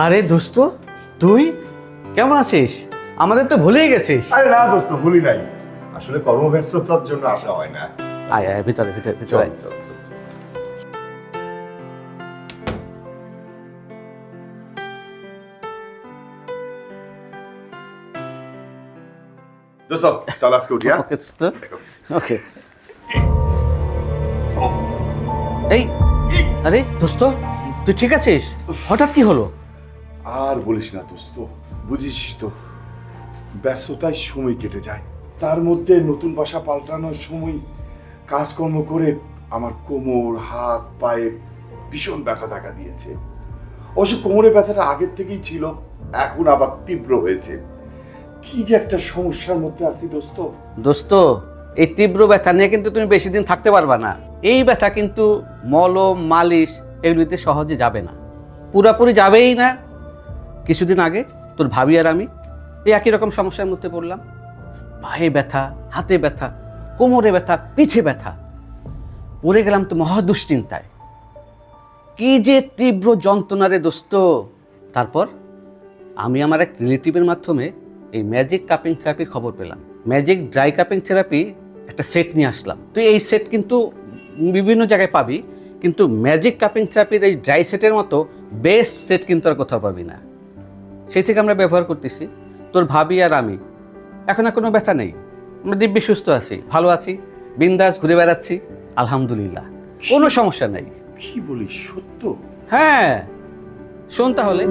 আরে দোস্ত তুই? কেমন আছিস? আমাদের তো ভুলেই গেছিস। আরে না দোস্ত ভুলি নাই। আসলে কর্মব্যস্ততার জন্য আসা হয় না। আয় আয় ভিতরে ভিতরে ভিতরে। আয়। দোস্ত চল আজকে হ্যাঁ? ওকে দোস্ত। ওকে। এই আরে দোস্ত তুই ঠিক আছিস? হঠাৎ কি হলো? আর বলিস না দোস্ত, বুঝিস তো, ব্যস্ততায় সময় কেটে যায়। তার মধ্যে নতুন বাসা পাল্টানোর সময় কাজকর্ম করে আমার কোমর, হাত, পায়ে ভীষণ ব্যথা দেখা দিয়েছে। অবশ্য কোমরে ব্যথাটা আগের থেকেই ছিল, এখন আবার তীব্র হয়েছে। কি যে একটা সমস্যার মধ্যে আছি দোস্ত। দোস্ত, এই তীব্র ব্যথা নিয়ে কিন্তু তুমি বেশি দিন থাকতে পারবা না। এই ব্যথা কিন্তু মলম, মালিশ, এগুলিতে সহজে যাবে না। পুরাপুরি যাবেই না কিছুদিন আগে তোর ভাবি আর আমি এই একই রকম সমস্যার মধ্যে পড়লাম। পায়ে ব্যথা, হাতে ব্যথা, কোমরে ব্যথা, পিঠে ব্যথা। পড়ে গেলাম তো মহা দুশ্চিন্তায়। কি যে তীব্র যন্ত্রণারে দোস্ত। তারপর আমি আমার এক রিলেটিভের মাধ্যমে এই ম্যাজিক কাপিং থেরাপির খবর পেলাম। ম্যাজিক ড্রাই কাপিং থেরাপি একটা সেট নিয়ে আসলাম। তুই এই সেট কিন্তু বিভিন্ন জায়গায় পাবি, কিন্তু ম্যাজিক কাপিং থেরাপির এই ড্রাই সেটের মতো বেস্ট সেট কিন্তু আর কোথাও পাবি না। সেই থেকে আমরা ব্যবহার করতেছি। তোর ভাবি আর আমি। এখন আর কোনো ব্যথা নেই। আমরা দিব্যি সুস্থ আছি ভালো আছি বিন্দাস ঘুরে বেড়াচ্ছি আলহামদুলিল্লাহ। কোনো সমস্যা নেই। কি বলিস সত্য? হ্যাঁ শোন তাহলে।